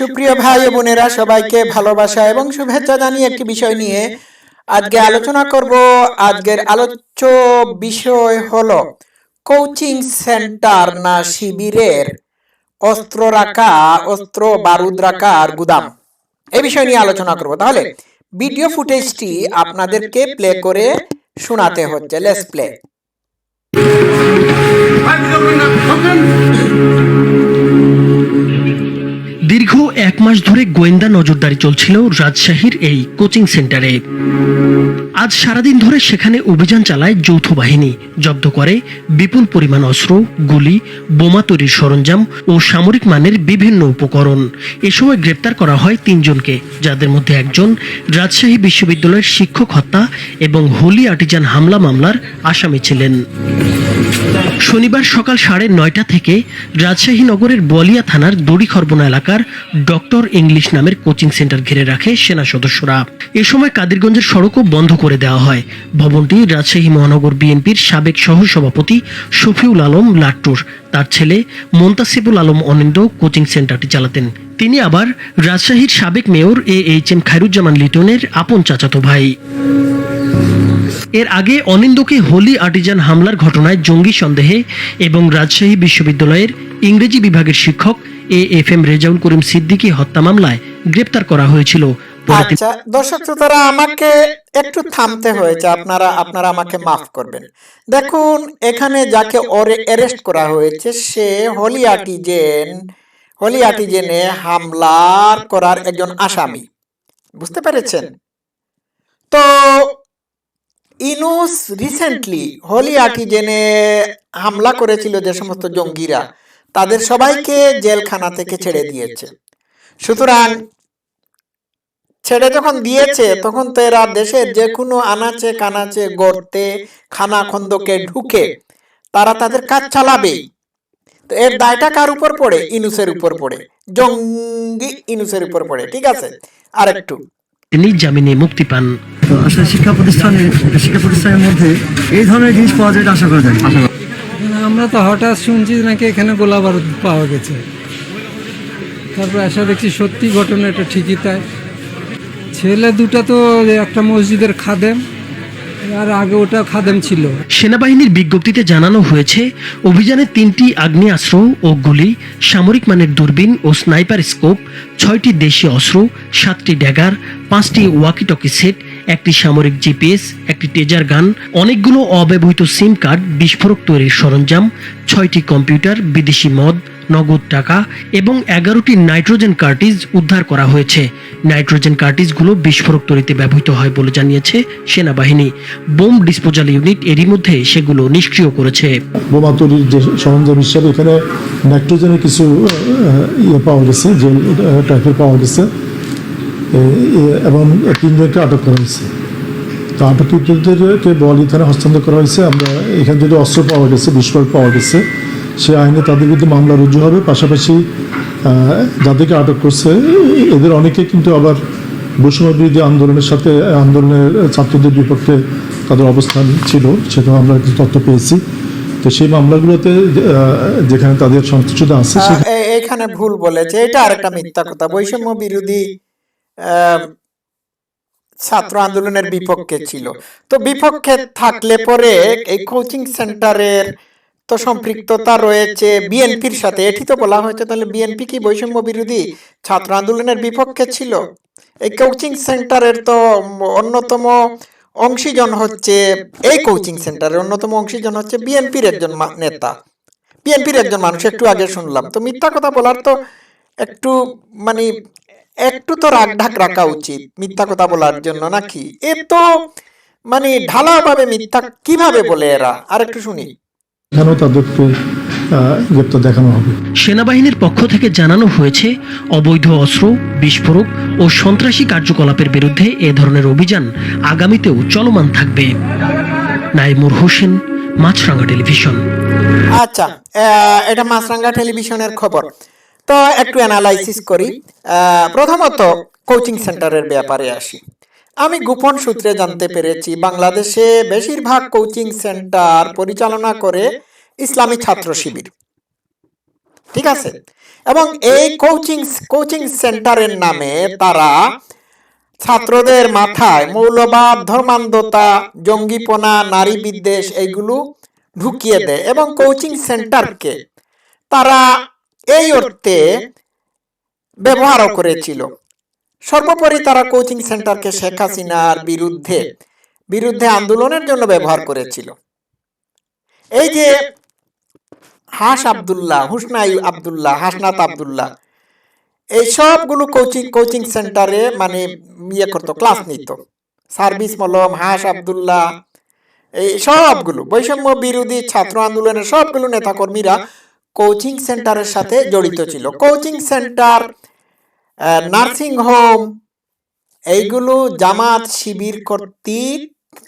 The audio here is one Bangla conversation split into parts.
সুপ্রিয় ভাই বোনেরা, সবাইকে ভালোবাসা এবং শুভেচ্ছা জানিয়ে একটি বিষয় নিয়ে আজকে আলোচনা করব। আজকের আলোচ্য বিষয় হলো কোচিং সেন্টার না শিবিরের অস্ত্র রাখা, অস্ত্র বারুদ রাখার গুদাম। এই বিষয় নিয়ে আলোচনা করব। তাহলে ভিডিও ফুটেজটি আপনাদেরকে প্লে করে শোনাতে হচ্ছে। লেটস প্লে এক মাস ধরে গোয়েন্দা নজরদারি চলছিল রাজশাহীর এই কোচিং সেন্টারে। আজ সারাদিন ধরে সেখানে অভিযান চালায় যৌথ বাহিনী। জব্দ করে বিপুল পরিমাণ অস্ত্র, গুলি, বোমা তৈরির সরঞ্জাম ও সামরিক মানের বিভিন্ন উপকরণ। এ সময় গ্রেপ্তার করা হয় তিনজনকে, যাদের মধ্যে একজন রাজশাহী বিশ্ববিদ্যালয়ের শিক্ষক হত্যা এবং হোলি আর্টিজান হামলা মামলার আসামি ছিলেন। শনিবার সকাল সাড়ে নয়টা থেকে রাজশাহী নগরের বলিয়া থানার দড়ি দড়িখরবনা এলাকার ডক্টর ইংলিশ নামের কোচিং সেন্টার ঘিরে রাখে সেনা সদস্যরা। এ সময় কাদিরগঞ্জের সড়কও বন্ধ করে দেওয়া হয়। ভবনটি রাজশাহী মহানগর বিএনপির সাবেক সহসভাপতি শফিউল আলম লাট্টুর, তার ছেলে মোন্তাসিবুল আলম অনিন্দ কোচিং সেন্টারটি চালাতেন। তিনি আবার রাজশাহীর সাবেক mayor A H M Khairuzzaman লিটনের আপন চাচাতো ভাই। এর আগে অনিন্দকে হোলি আর্টিজান হামলার ঘটনায় জঙ্গি সন্দেহে এবং রাজশাহী বিশ্ববিদ্যালয়ের ইংরেজি বিভাগের শিক্ষক A F M Rezaul Karim Siddiqui হত্যা মামলায় গ্রেপ্তার করা হয়েছিল। আচ্ছা দর্শক শ্রোতারা, আমাকে একটু থামতে হয়েছে। আপনারা আপনারা আমাকে মাফ করবেন। দেখুন, এখানে যাকে অ্যারেস্ট করা হয়েছে, সে হোলি আর্টিজেন, হোলি আর্টিজেনে হামলার করার একজন আসামি। বুঝতে পেরেছেন? তো ইনুস রিসেন্টলি হোলি আর্টিজেনে হামলা করেছিল যে সমস্ত জঙ্গিরা। তাদের সবাইকে জেলখানা থেকে ছেড়ে দিয়েছে। সুতরাং ছেড়ে যখন দিয়েছে তখন তো এরা দেশের যে কোনো আনাচে কানাচে গর্তে খানা খন্দকে ঢুকে তারা তাদের কাজ চালাবেই তো এর দায়টা কার উপর পড়ে? ইনুসের উপর পড়ে। জঙ্গি ইনুসের উপর পড়ে। ঠিক আছে? আর তিনি জামিনে মুক্তি পান। আসলে শিক্ষা প্রতিষ্ঠানে শিক্ষা প্রতিষ্ঠানের মধ্যে এই ধরনের জিনিস পাওয়া যায় আশা করা যায়। আমরা তো হঠাৎ শুনছি নাকি এখানে গোলা বারুদ পাওয়া গেছে। তারপর আশা দেখছি সত্যি ঘটনা এটা ঠিকই তাই। ছেলে দুটা তো একটা মসজিদের খাদেম। আগে ওটা খাদেম ছিল। সেনাবাহিনীর বিজ্ঞপ্তিতে জানানো হয়েছে, অভিযানে তিনটি আগ্নেয়াস্ত্র ও গুলি, সামরিক মানের দূরবীন ও স্নাইপার স্কোপ, ছয়টি দেশি অস্ত্র, সাতটি ড্যাগার, পাঁচটি ওয়াকিটকি সেট, একটি সামরিক জিপিএস, একটি টেজার গান, অনেকগুলো অব্যবহৃত সিম কার্ড, বিস্ফোরক তৈরির সরঞ্জাম, ছয়টি কম্পিউটার, বিদেশি মদ নগদ টাকা এবং এগারোটি নাইট্রোজেন কার্টিজ উদ্ধার করা হয়েছে। নাইট্রোজেন কার্টিজগুলো বিস্ফোরক তৈরিতে ব্যবহৃত হয় বলে জানিয়েছে সেনাবাহিনী। বোম ডিসপোজাল ইউনিট এরই মধ্যে সেগুলো নিষ্ক্রিয় করেছে। বোমা তৈরির যে সরঞ্জাম হিসাবে এখানে নাইট্রোজেনের কিছু ইয়ে পাওয়া গেছে যে টাইপের পাওয়া গেছে। এবং তিনজনকে আটক করা হয়েছে। তো আটককৃতদেরকে বলি থানা হস্তান্তর করা হয়েছে। আমরা এখানে যদি অস্ত্র পাওয়া গেছে, বিস্ফোরক পাওয়া গেছে সে আইনে তাদের বিরুদ্ধে মামলা রুজু হবে। পাশাপাশি যাদেরকে আটক করছে এদের অনেকে কিন্তু আবার বৈষম্য বিরোধী আন্দোলনের সাথে আন্দোলনের ছাত্রদের বিপক্ষে তাদের অবস্থান ছিল সেটা আমরা কিছু তথ্য পেয়েছি। তো সেই মামলাগুলোতে যেখানে তাদের সংশ্লিষ্টতা আছে এখানে ভুল বলেছে। এটা আরেকটা মিথ্যা কথা। বৈষম্য বিরোধী ছাত্র আন্দোলনের বিপক্ষে ছিল। তো বিপক্ষে থাকলে পরে এই কোচিং সেন্টারের সম্পৃক্ততা রয়েছে বিএনপির সাথে। এটি তো বলা হয়েছে তাহলে বিএনপি কি বৈষম্য বিরোধী? ছাত্র আন্দোলনের বিপক্ষে ছিল। এই কোচিং সেন্টারের তো অন্যতম অংশীজন হচ্ছে এই কোচিং সেন্টারের অন্যতম অংশীজন হচ্ছে বিএনপির একজন নেতা। বিএনপির একজন মানুষ একটু আগে শুনলাম। তো মিথ্যা কথা বলার তো একটু মানে একটু তো রাগ ঢাক রাখা উচিত মিথ্যা কথা বলার জন্য নাকি? এ তো মানে ঢালাভাবে মিথ্যা কীভাবে বলে এরা? আর একটু শুনি। এখানেও তাদেরকে গ্রেপ্তার দেখানো হবে। সেনাবাহিনীর পক্ষ থেকে জানানো হয়েছে অবৈধ অস্ত্র বিস্ফোরক ও সন্ত্রাসী কার্যকলাপের বিরুদ্ধে এ ধরনের অভিযান আগামীতেও চলমান থাকবে। নাইমুর হোসেন মাছরাঙ্গা টেলিভিশন। আচ্ছা আহ, এটা মাছরাঙ্গা টেলিভিশনের খবর। তো একটু অ্যানালাইসিস করি। আহ, প্রথমত কোচিং সেন্টারের ব্যাপারে আসি। আমি গোপন সূত্রে জানতে পেরেছি, বাংলাদেশে বেশিরভাগ কোচিং সেন্টার পরিচালনা করে ইসলামী ছাত্র শিবির। ঠিক আছে? এবং এই কোচিং কোচিং সেন্টারের নামে তারা ছাত্রদের মাথায় মৌলবাদ, ধর্মান্ধতা, জঙ্গিপনা, নারী বিদ্বেষ এইগুলো ঢুকিয়ে দেয় এবং কোচিং সেন্টারকে তারা এই অর্থে ব্যবহারও করেছিল। সর্বোপরি তারা কোচিং সেন্টারকে শেখ হাসিনার বিরুদ্ধে বিরুদ্ধে আন্দোলনের জন্য ব্যবহার করেছিল। এই যে হাস আব্দুল্লাহ, হুসনাই আব্দুল্লাহ, হাসনাত আব্দুল্লাহ, এই সবগুলো কোচিং কোচিং সেন্টারে মানে ইয়ে করতো ক্লাস নিত। সার্ভিস মলম, হাস আব্দুল্লাহ, এই সবগুলো, বৈষম্য বিরোধী ছাত্র আন্দোলনের সবগুলো নেতাকর্মীরা কোচিং সেন্টারের সাথে জড়িত ছিল। কোচিং সেন্টার নার্সিং হোম এইগুলো জামাত শিবির কর্তৃক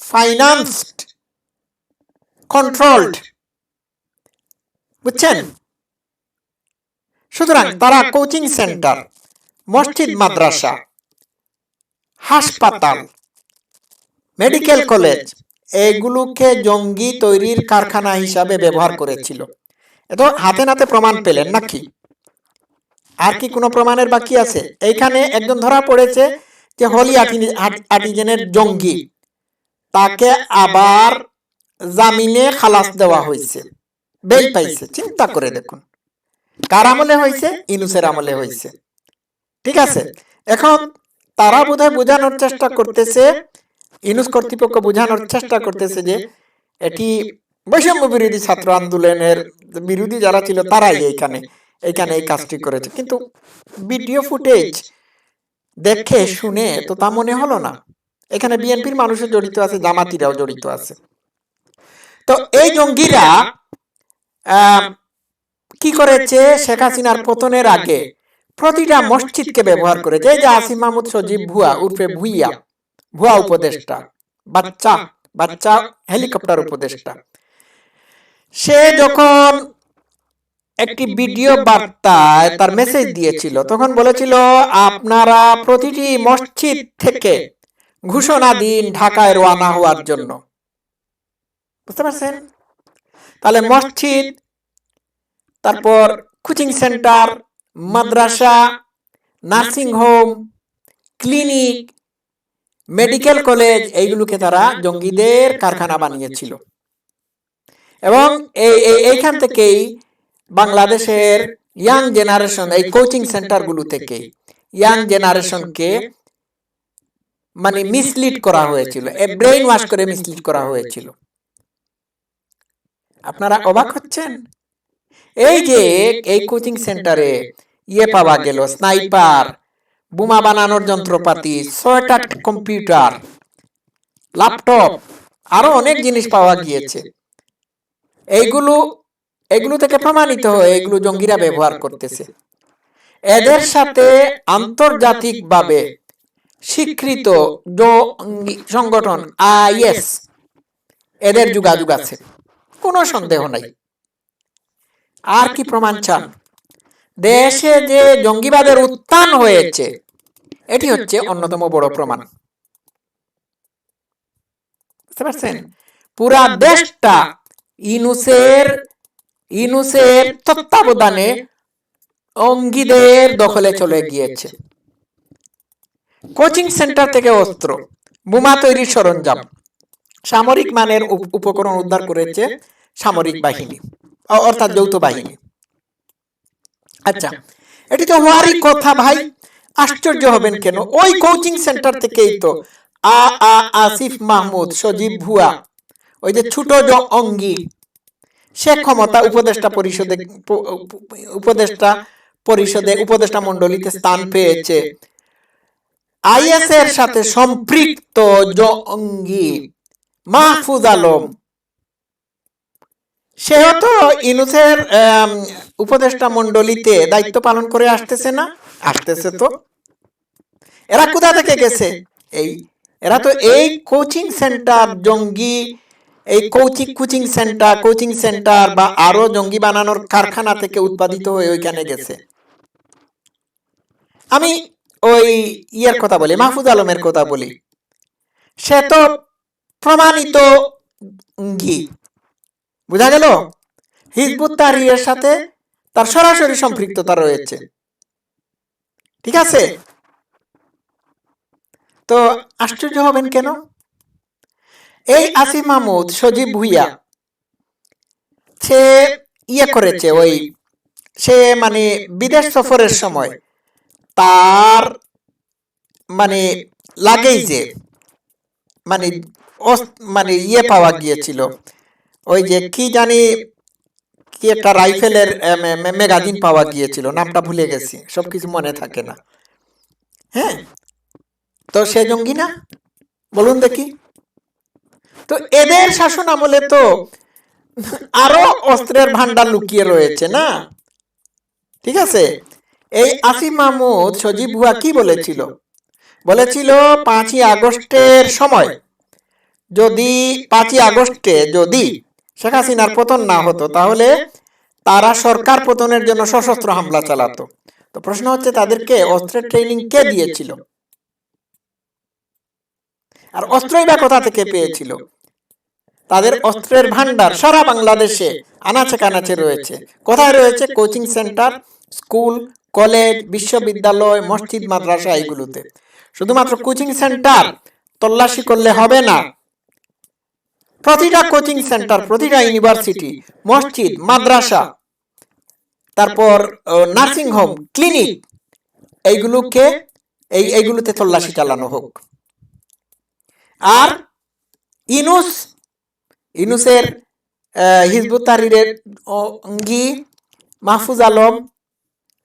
ফাইন্যান্সড কন্ট্রোলড বুঝছেন? সুতরাং তারা কোচিং সেন্টার মসজিদ মাদ্রাসা হাসপাতাল মেডিকেল কলেজ এগুলোকে জঙ্গি তৈরির কারখানা হিসাবে ব্যবহার করেছিল। এত হাতে নাতে প্রমাণ পেলেন নাকি? আর কি কোনো প্রমাণের বাকি আছে? এইখানে একজন ধরা পড়েছে যে হলি আর্টি- আর্ট- আর্টিজেনের জঙ্গি। তাকে আবার জামিনে খালাস দেওয়া হয়েছে। বেল পাইছে, চিন্তা করে দেখুন। কার আমলে হয়েছে? ইনুসের আমলে হয়েছে। ঠিক আছে? এখন তারা বোধহয় বোঝানোর চেষ্টা করতেছে, ইনুস কর্তৃপক্ষ বোঝানোর চেষ্টা করতেছে যে এটি বৈষম্য বিরোধী ছাত্র আন্দোলনের বিরোধী যারা ছিল তারাই এইখানে এইখানে এই কাজটি করেছে। কিন্তু ভিডিও ফুটেজ দেখে শুনে তো তা মনে হলো না। এখানে বিএনপির মানুষও জড়িত আছে জামাতিরাও জড়িত আছে। তো এই জঙ্গিরা কি করেছে? শেখ হাসিনার পতনের আগে প্রতিটা মসজিদকে ব্যবহার করেছে। এই যে আসিম মাহমুদ সজীব ভুয়া উর্ফে ভুইয়া ভুয়া উপদেষ্টা বাচ্চা বাচ্চা হেলিকপ্টার উপদেষ্টা। সে যখন একটি ভিডিও বার্তায় তার মেসেজ দিয়েছিল। তখন বলেছিল আপনারা প্রতিটি মসজিদ থেকে ঘোষণা দিন ঢাকায় রওনা হওয়ার জন্য। বুঝতে পারছেন? তাহলে মসজিদ তারপর কোচিং সেন্টার মাদ্রাসা nursing home clinic medical college এইগুলোকে তারা জঙ্গিদের কারখানা বানিয়েছিল। এবং এই এই- এইখান থেকেই বাংলাদেশের ইয়াং জেনারেশন এই কোচিং সেন্টারগুলো থেকে ইয়াং জেনারেশনকে মানে মিসলিড করা হয়েছিল ব্রেইন ওয়াশ করে মিসলিড করা হয়েছিল। আপনারা অবাক হচ্ছেন? এই যে এই কোচিং সেন্টারে ইয়ে পাওয়া গেল স্নাইপার বোমা বানানোর যন্ত্রপাতি, ছয়টা কম্পিউটার ল্যাপটপ আরও অনেক জিনিস পাওয়া গিয়েছে। এইগুলো এগুলো থেকে প্রমাণিত হয় এগুলো জঙ্গিরা ব্যবহার করতেছে। এদের সাথে আন্তর্জাতিকভাবে স্বীকৃত সংগঠন আইএস এদের যোগাযোগ আছে। কোনো সন্দেহ নাই। আর কি প্রমাণ চান? দেশে যে জঙ্গিবাদের উত্থান হয়েছে, এটি হচ্ছে অন্যতম বড় প্রমাণ। পুরা দেশটা ইনুসের ইনুসের তত্ত্বাবধানে অঙ্গীদের দখলে চলে গিয়েছে। কোচিং সেন্টার থেকে অস্ত্র, বোমা তৈরির সরঞ্জাম, সামরিক মানের উপকরণ উদ্ধার করেছে সামরিক বাহিনী অর্থাৎ যৌথ বাহিনী। আচ্ছা এটি তো হওয়ারই কথা ভাই, আশ্চর্য হবেন কেন? ওই কোচিং সেন্টার থেকেই তো আ আ আসিফ মাহমুদ, সজীব ভুয়া, ওই যে ছোট অঙ্গি। সে ক্ষমতা উপদেষ্টা পরিষদে উপদেষ্টা পরিষদে উপদেষ্টা মণ্ডলীতে স্থান পেয়েছে। আইএস এর সাথে সম্পৃক্ত জঙ্গি মাহফুজ আলম। সেও তো ইনুসের উপদেষ্টা মণ্ডলীতে দায়িত্ব পালন করে আসতেছে না? আসতেছে তো। এরা কোথা থেকে গেছে? এই এরা তো এই কোচিং সেন্টার জঙ্গি এই coaching coaching centre coaching centre বা আরও জঙ্গি বানানোর কারখানা থেকে উৎপাদিত হয়ে ওইখানে গেছে। আমি ওই ইয়ের কথা বলি, মাহফুজ আলমের কথা বলি। সে তো প্রমাণিত ঘি বুঝা গেল? হিজবুত তাহরিরের সাথে তার সরাসরি সম্পৃক্ততা রয়েছে। ঠিক আছে? তো আশ্চর্য হবেন কেন? এই আসিফ মাহমুদ সজীব ভুইয়া। সে ইয়ে করেছে ওই, সে মানে বিদেশ সফরের সময়, তার মানে লাগেই যে মানে মানে ইয়ে পাওয়া গিয়েছিল। ওই যে কি জানি কি একটা রাইফেলের ম্যাগাজিন পাওয়া গিয়েছিল, নামটা ভুলে গেছি, সবকিছু মনে থাকে না। হ্যাঁ? তো সে জঙ্গি না? বলুন দেখি। তো এদের শাসন আমলে তো আরও অস্ত্রের ভান্ডার লুকিয়ে রয়েছে না? ঠিক আছে? এই আসিফ মাহমুদ সজীব ভুয়া কি বলেছিল? বলেছিল, পাঁচই আগস্টের সময়, যদি, পাঁচই আগস্টে যদি শেখ হাসিনার পতন না হতো, তাহলে তারা সরকার পতনের জন্য সশস্ত্র হামলা চালাতো। তো প্রশ্ন হচ্ছে, তাদেরকে অস্ত্রের ট্রেনিং কে দিয়েছিল? আর অস্ত্রই বা কোথা থেকে পেয়েছিল? তাদের অস্ত্রের ভান্ডার সারা বাংলাদেশে আনাচে কানাচে রয়েছে। কোথায় রয়েছে কোচিং সেন্টার স্কুল কলেজ বিশ্ববিদ্যালয় মসজিদ মাদ্রাসা এইগুলোতে শুধুমাত্র কোচিং সেন্টার তল্লাশি করলে হবে না। প্রতিটা কোচিং সেন্টার প্রতিটা ইউনিভার্সিটি মসজিদ মাদ্রাসা তারপর নার্সিং হোম ক্লিনিক এইগুলোকে এই এইগুলোতে তল্লাশি চালানো হোক। আর ইনুস ইনুসের আহ, হিজবুত তাহরিরের অঙ্গি মাহফুজ আলম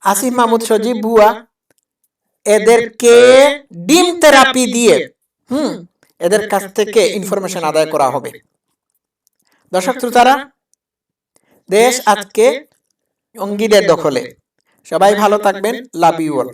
আসিফ মাহমুদ সজীব বুয়া এদেরকে ডিম থেরাপি দিয়ে হুম এদের কাছ থেকে ইনফরমেশন আদায় করা হবে। দর্শক শ্রোতারা দেশ আজকে অঙ্গিদের দখলে। সবাই ভালো থাকবেন। Love you all